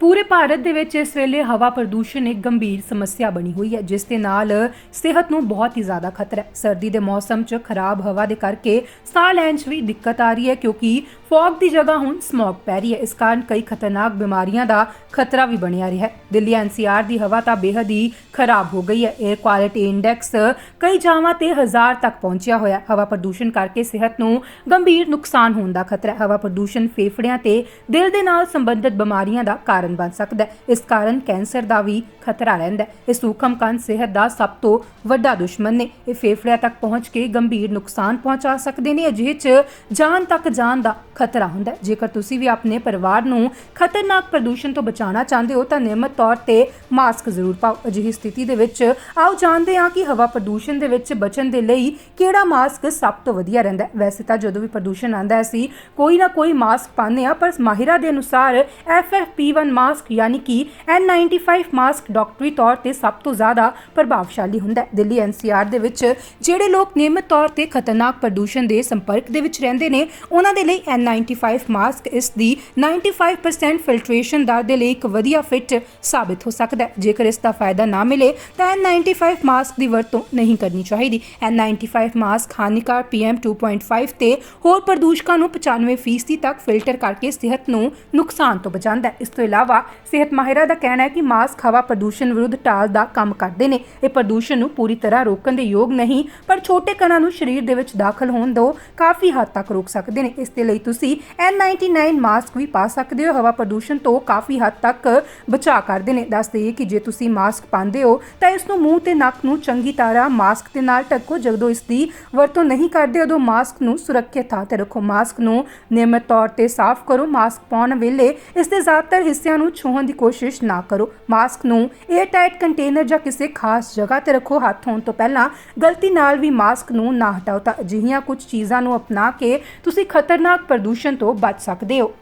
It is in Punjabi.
ਪੂਰੇ ਭਾਰਤ ਦੇ ਵਿੱਚ ਇਸ ਵੇਲੇ ਹਵਾ ਪ੍ਰਦੂਸ਼ਣ ਇੱਕ ਗੰਭੀਰ ਸਮੱਸਿਆ ਬਣੀ ਹੋਈ ਹੈ, ਜਿਸ ਦੇ ਨਾਲ ਸਿਹਤ ਨੂੰ ਬਹੁਤ ਹੀ ਜ਼ਿਆਦਾ ਖਤਰਾ ਹੈ। ਸਰਦੀ ਦੇ ਮੌਸਮ 'ਚ ਖਰਾਬ ਹਵਾ ਦੇ ਕਰਕੇ ਸਾਹ ਲੈਣ 'ਚ ਵੀ ਦਿੱਕਤ ਆ ਰਹੀ ਹੈ, ਕਿਉਂਕਿ ਫੌਗ ਦੀ ਜਗ੍ਹਾ ਹੁਣ ਸਮੌਗ ਪੈ ਰਹੀ ਹੈ। ਇਸ ਕਾਰਨ ਕਈ ਖਤਰਨਾਕ ਬਿਮਾਰੀਆਂ ਦਾ ਖਤਰਾ ਵੀ ਬਣਿਆ ਰਿਹਾ ਹੈ। ਦਿੱਲੀ ਐਨਸੀਆਰ ਦੀ ਹਵਾ ਤਾਂ ਬੇਹੱਦ ਹੀ ਖਰਾਬ ਹੋ ਗਈ ਹੈ। 에ਅਰ ਕੁਆਲਿਟੀ ਇੰਡੈਕਸ ਕਈ ਜਗ੍ਹਾਵਾਂ ਤੇ ਹਜ਼ਾਰ ਤੱਕ ਪਹੁੰਚਿਆ ਹੋਇਆ ਹਵਾ ਪ੍ਰਦੂਸ਼ਣ ਕਰਕੇ ਸਿਹਤ ਨੂੰ ਗੰਭੀਰ ਨੁਕਸਾਨ ਹੋਣ ਦਾ ਖਤਰਾ ਹੈ। ਹਵਾ ਪ੍ਰਦੂਸ਼ਣ ਫੇਫੜਿਆਂ ਤੇ ਦਿਲ ਦੇ ਨਾਲ ਸੰਬੰਧਿਤ ਬਿਮਾਰੀਆਂ ਦਾ ਕਾਰਨ ਬਣ ਸਕਦਾ ਹੈ। ਇਸ ਕਾਰਨ ਕੈਂਸਰ ਦਾ ਵੀ ਖਤਰਾ ਰਹਿੰਦਾ ਹੈ। ਇਹ ਸੂਖਮ ਕਣ ਸਿਹਤ ਦਾ ਸਭ ਤੋਂ ਵੱਡਾ ਦੁਸ਼ਮਣ ਨੇ। ਇਹ ਫੇਫੜਿਆਂ ਤੱਕ ਪਹੁੰਚ ਕੇ ਗੰਭੀਰ ਨੁਕਸਾਨ ਪਹੁੰਚਾ ਸਕਦੇ ਨੇ। ਅਜਿਹੇ 'ਚ ਜਾਨ ਤੱਕ ਜਾਣ ਦਾ ਖਤਰਾ ਹੁੰਦਾ ਹੈ। ਜੇਕਰ ਤੁਸੀਂ ਵੀ ਆਪਣੇ ਪਰਿਵਾਰ ਨੂੰ ਖਤਰਨਾਕ ਪ੍ਰਦੂਸ਼ਣ ਤੋਂ ਬਚਾਉਣਾ ਚਾਹੁੰਦੇ ਹੋ, ਤਾਂ ਨਿਯਮਤ ਤੌਰ ਤੇ ਮਾਸਕ ਜ਼ਰੂਰ ਪਾਓ। ਅਜਿਹੀ ਸਥਿਤੀ ਦੇ ਵਿੱਚ ਆਓ ਜਾਣਦੇ ਹਾਂ ਕਿ ਹਵਾ ਪ੍ਰਦੂਸ਼ਣ ਦੇ ਵਿੱਚ ਬਚਣ ਦੇ ਲਈ ਕਿਹੜਾ ਮਾਸਕ ਸਭ ਤੋਂ ਵਧੀਆ ਰਹਿੰਦਾ ਹੈ। ਵੈਸੇ ਤਾਂ ਜਦੋਂ ਵੀ ਪ੍ਰਦੂਸ਼ਣ ਆਂਦਾ ਹੈ, ਅਸੀਂ ਕੋਈ ਨਾ ਕੋਈ ਮਾਸਕ ਪਾਉਂਦੇ ਹਾਂ, ਪਰ ਮਾਹਿਰਾਂ ਦੇ ਅਨੁਸਾਰ FFP1 ਮਾਸਕ ਯਾਨੀ ਕਿ N95 ਮਾਸਕ ਡਾਕਟਰੀ ਤੌਰ ਤੇ ਸਭ ਤੋਂ ਜ਼ਿਆਦਾ ਪ੍ਰਭਾਵਸ਼ਾਲੀ ਹੁੰਦਾ ਹੈ। ਦਿੱਲੀ NCR ਦੇ ਵਿੱਚ ਜਿਹੜੇ ਲੋਕ ਨਿਯਮਿਤ ਤੌਰ ਤੇ ਖਤਰਨਾਕ ਪ੍ਰਦੂਸ਼ਣ ਦੇ ਸੰਪਰਕ ਦੇ ਵਿੱਚ ਰਹਿੰਦੇ ਨੇ, ਉਹਨਾਂ ਦੇ ਲਈ N95 ਮਾਸਕ ਇਸ ਦੀ 95% ਫਿਲਟਰੇਸ਼ਨ ਦਰ ਦੇ ਲਈ ਇੱਕ ਵਧੀਆ ਫਿੱਟ ਸਾਬਿਤ ਹੋ ਸਕਦਾ ਹੈ। ਜੇਕਰ ਇਸ ਦਾ ਫਾਇਦਾ ਨਾ ਮਿਲੇ, ਤਾਂ N95 ਮਾਸਕ ਦੀ ਵਰਤੋਂ ਨਹੀਂ ਕਰਨੀ ਚਾਹੀਦੀ। N95 ਮਾਸਕ ਹਾਨੀਕਾਰ PM 2.5 ਤੇ ਹੋਰ ਪ੍ਰਦੂਸ਼ਕਾਂ ਨੂੰ 95% ਤੱਕ ਫਿਲਟਰ ਕਰਕੇ ਸਿਹਤ ਨੂੰ ਨੁਕਸਾਨ ਤੋਂ ਬਚਾਉਂਦਾ ਹੈ। ਇਸ ਤੋਂ ਇਲਾਵਾ ਸਿਹਤ ਮਾਹਿਰਾਂ ਦਾ ਕਹਿਣਾ ਹੈ ਕਿ ਮਾਸਕ ਹਵਾ ਪ੍ਰਦੂਸ਼ਣ ਵਿਰੁੱਧ ਟਾਲ ਦਾ ਕੰਮ ਕਰਦੇ ਨੇ। ਇਹ ਪ੍ਰਦੂਸ਼ਣ ਨੂੰ ਪੂਰੀ ਤਰ੍ਹਾਂ ਰੋਕਣ ਦੇ ਯੋਗ ਨਹੀਂ, ਪਰ ਛੋਟੇ ਕਣਾਂ ਨੂੰ ਸਰੀਰ ਦੇ ਵਿੱਚ ਦਾਖਲ ਹੋਣ ਤੋਂ ਕਾਫੀ ਹੱਦ ਤੱਕ ਰੋਕ ਸਕਦੇ ਨੇ। ਇਸ ਦੇ ਲਈ ਤੁਸੀਂ N99 ਮਾਸਕ ਵੀ ਪਾ ਸਕਦੇ ਹੋ, ਹਵਾ ਪ੍ਰਦੂਸ਼ਣ ਤੋਂ ਕਾਫੀ ਹੱਦ ਤੱਕ ਬਚਾਅ ਕਰਦੇ ਨੇ। ਦੱਸ ਦਈਏ ਕਿ ਜੇ ਤੁਸੀਂ ਮਾਸਕ ਪਾਉਂਦੇ ਹੋ, ਤਾਂ ਇਸ ਨੂੰ ਮੂੰਹ ਤੇ ਨੱਕ ਨੂੰ ਚੰਗੀ ਤਰ੍ਹਾਂ ਮਾਸਕ ਦੇ ਨਾਲ ਢੱਕੋ। ਜਦੋਂ ਇਸ ਦੀ ਵਰਤੋਂ ਨਹੀਂ ਕਰਦੇ, ਉਦੋਂ ਮਾਸਕ ਨੂੰ ਸੁਰੱਖਿਅਤ ਥਾਂ ਤੇ ਰੱਖੋ। ਮਾਸਕ ਨੂੰ ਨਿਯਮਿਤ ਤੌਰ ਤੇ ਸਾਫ਼ ਕਰੋ। ਮਾਸਕ ਪਾਉਣ ਵੇਲੇ ਇਸ ਦੇ ਜ਼ਿਆਦਾਤਰ ਹਿੱਸਿਆਂ ਨੂੰ ਛੂਹਣ ਦੀ ਕੋਸ਼ਿਸ਼ ਨਾ ਕਰੋ। ਮਾਸਕ ਨੂੰ 에ਅਰ ਟਾਈਟ ਕੰਟੇਨਰ ਜਾਂ ਕਿਸੇ ਖਾਸ ਜਗ੍ਹਾ ਤੇ ਰੱਖੋ। ਹੱਥ ਧੋਣ ਤੋਂ ਪਹਿਲਾਂ ਗਲਤੀ ਨਾਲ ਵੀ ਮਾਸਕ ਨੂੰ ਨਾ ਹਟਾਓ। ਤਾਂ ਅਜਿਹੀਆਂ ਕੁਝ ਚੀਜ਼ਾਂ ਨੂੰ ਅਪਣਾ ਕੇ ਤੁਸੀਂ ਖਤਰਨਾਕ ਪ੍ਰਦੂਸ਼ਣ ਤੋਂ ਬਚ ਸਕਦੇ ਹੋ।